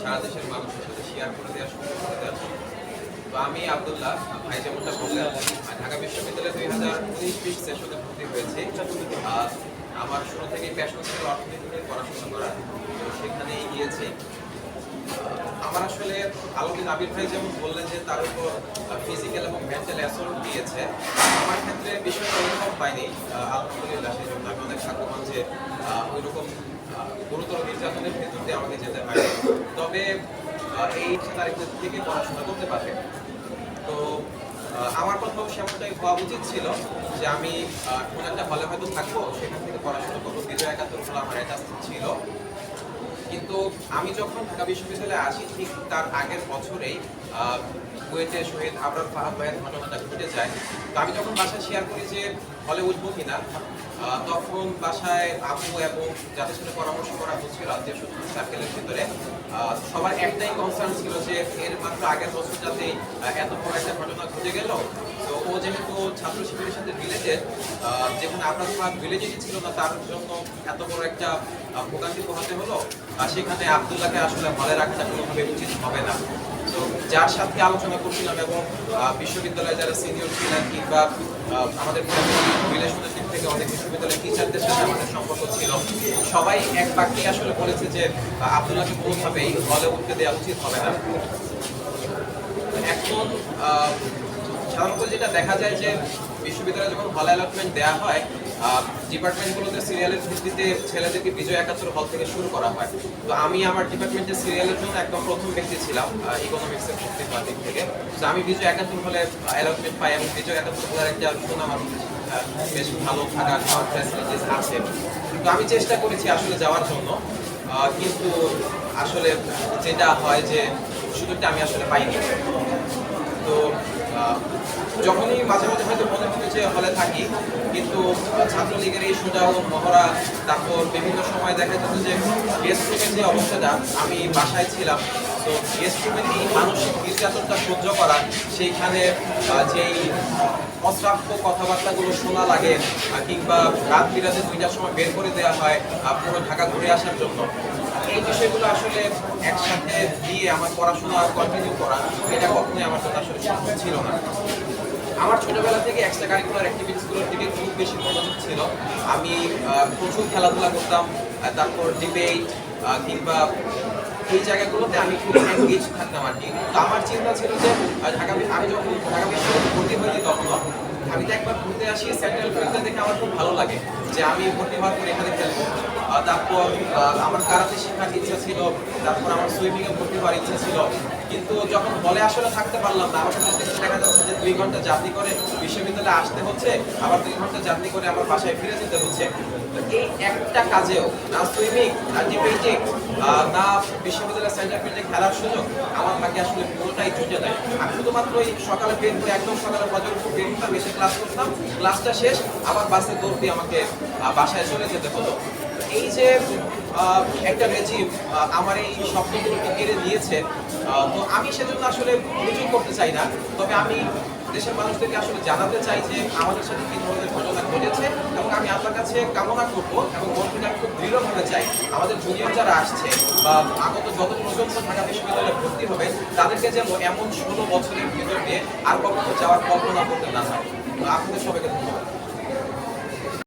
সারা দেশের মানুষের সাথে শেয়ার করে দেওয়া শুরু করে জন্য। তো আমি আব্দুল্লাহ, ভাই যেমনটা বললেন ঢাকা বিশ্ববিদ্যালয়ে দুই হাজার উনিশ বিশ সেশনে ভর্তি হয়েছি। আমার শুরু থেকে প্যাশন ছিল অর্থনীতি নিয়ে পড়াশোনা করা তো সেখানেই গিয়েছি। আমার আসলে আলমদিন আবির ভাই যেমন বললেন যে তার উপর ফিজিক্যাল এবং মেন্টাল অ্যাসল্ট দিয়েছে, আমার ক্ষেত্রে বিষয়টা অনুভব পাইনি আলহামদুলিল্লাহ, সেই জন্য আমি অনেক ভাগ্যবান যে ওইরকম গুরুতর নির্যাতনের ভেতর দিয়ে আমাকে যেতে হয় তবে এই তারিখ থেকে পড়াশোনা করতে পারবে? তো আমার প্রথম সেমনটাই হওয়া উচিত ছিল যে আমি কোনো একটা হলে হয়তো থাকব, সেখান থেকে পড়াশোনা করব। বিজয় একাত্তর হলো আমার এটা ছিল। কিন্তু আমি যখন ঢাকা বিশ্ববিদ্যালয়ে আসি, ঠিক তার আগের বছরেই কুয়েটে শহীদ আবরার ফাহাদ ভাইয়ের ঘটনাটা ঘটে যায়। তো আমি যখন বাসায় শেয়ার করি যে হলে উঠবো কিনা তখন বাসায় আপু এবং যাদের সাথে পরামর্শ করা হচ্ছিল, আত্মীয় স্বজন সার্কেলের ভিতরে সবার একটাই কনসার্ন ছিল যে এর মাত্র আগের বছর যাতে এত বড় একটা ঘটনা ঘটে গেল। যেহেতু ছাত্র শিবিরের সাথে রিলেটেড যেখানে আপনার ফাহাদ রিলেটেডই ছিল না, তার জন্য এত বড় একটা ভোগান্তি পোহাতে হলো, আর সেখানে আবদুল্লাহকে আসলে হলে রাখাটা কোনোভাবে উচিত হবে না। তো যার সাথে আলোচনা করছিলাম এবং বিশ্ববিদ্যালয়ে যারা সিনিয়র ছিলেন কিংবা আমাদের রিলেশনের দিক থেকে অনেক বিশ্ববিদ্যালয়ের টিচারদের সাথে আমাদের সম্পর্ক ছিল, সবাই এক বাক্যে আসলে বলেছে যে আবদুল্লাহকে কোনোভাবেই হলে উঠতে দেওয়া উচিত হবে না। এখন সাধারণত যেটা দেখা যায় যে বিশ্ববিদ্যালয়ে যখন হল অ্যালটমেন্ট দেওয়া হয় ডিপার্টমেন্টগুলোতে সিরিয়ালের ভিত্তিতে ছেলেদেরকে বিজয় একাত্তর হল থেকে শুরু করা হয়। তো আমি আমার ডিপার্টমেন্টের সিরিয়ালের জন্য একদম প্রথম ব্যক্তি ছিলাম ইকোনমিক্সের হওয়ার দিক থেকে। তো আমি বিজয় একাত্তর হলে অ্যালটমেন্ট পাই এবং বিজয় একাত্তর হলের একটা আমার বেশ ভালো থাকার খাওয়ার ফ্যাসিলিটিস আছে। তো আমি চেষ্টা করেছি আসলে যাওয়ার জন্য কিন্তু আসলে যেটা হয় যে, সুযোগটা আমি আসলে পাইনি। যখনই মাঝে মাঝে হয়তো মনে হতো যে হলে থাকি, কিন্তু ছাত্রলীগের এই সোজা মহড়া, তারপর বিভিন্ন সময় দেখা যেত যে গেস্ট রুমের যে অবস্থাটা, আমি বাসায় ছিলাম, তো গেস্ট রুমের এই মানসিক নির্যাতনটা সহ্য করা, সেইখানে যেই অশ্রাব্য কথাবার্তাগুলো শোনা লাগে কিংবা রাত বিরাতে দুইটার সময় বের করে দেওয়া হয় পুরো ঢাকা ঘুরে আসার জন্য। এই বিষয়গুলো আসলে একসাথে দিয়ে আমার পড়াশোনা কন্টিনিউ করা, এটা কখনোই আমার জন্য আসলে ছিল না। আমার ছোটবেলা থেকে এক্সট্রা কারিকুলার অ্যাক্টিভিটিসগুলোর দিকে খুব বেশি মনোযোগ ছিল। আমি প্রচুর খেলাধুলা করতাম তারপর ডিবেট কিংবা এই জায়গাগুলোতে আমি খুব এনগেজ থাকতাম আর কি। তো আমার চিন্তা ছিল যে ঢাকা আমি যখন ঢাকা বিশ্ববিদ্যালয়ে ভর্তি হয়েছি তখনও আমি তো একবার ঘুরতে আসি সেন্ট্রাল ফিল্ডটা দেখে আমার খুব ভালো লাগে যে আমি ভর্তি হওয়ার পর এখানে খেলব। তারপর আমার কারাতে শেখার ইচ্ছা ছিল, তারপর আমার সুইমিং এ ভর্তি হওয়ার ইচ্ছা ছিল। কিন্তু যখন বলে আসলে থাকতে পারলাম না, আমার প্রত্যেকদিন দেখা যাচ্ছে যে দুই ঘণ্টা জার্নি করে বিশ্ববিদ্যালয়ে আসতে হচ্ছে, আবার দুই ঘণ্টা জার্নি করে আমার বাসায় ফিরে যেতে হচ্ছে। এই একটা কাজেও না সুইমিং, না ডিবেটিং না বিশ্ববিদ্যালয়ের সেন্টার ফিল্ডে খেলার সুযোগ আমার ভাগ্যে আসলে পুরোটাই জুটে দেয় আমি শুধুমাত্র এই সকালে বের হয়ে একদম সকালে উপর বের হতাম এসে ক্লাস করতাম ক্লাসটা শেষ, আবার বাসে দৌড় দিয়ে আমাকে বাসায় চলে যেতে হতো এই যে একটা রেজিম আমার এই স্বপ্নগুলোকে কেড়ে নিয়েছে তো আমি সেজন্য আসলে অভিযোগ করতে চাই না। তবে আমি দেশের মানুষদেরকে আসলে জানাতে চাই যে আমাদের সাথে কি ধরনের ঘটনা ঘটেছে এবং আমি আপনার কাছে কামনা করব এবং মন থেকে আমি খুব দৃঢ়ভাবে চাই আমাদের জুনিয়র যারা আসছে বা আগত যত প্রজন্ম ঢাকা বিশ্ববিদ্যালয়ে ভর্তি হবে, তাদেরকে যেন এমন ষোলো বছরের ভিতর দিয়ে আর কখনো যাওয়ার কল্পনা করতে না হয়। আপনাদের সবাইকে ধন্যবাদ।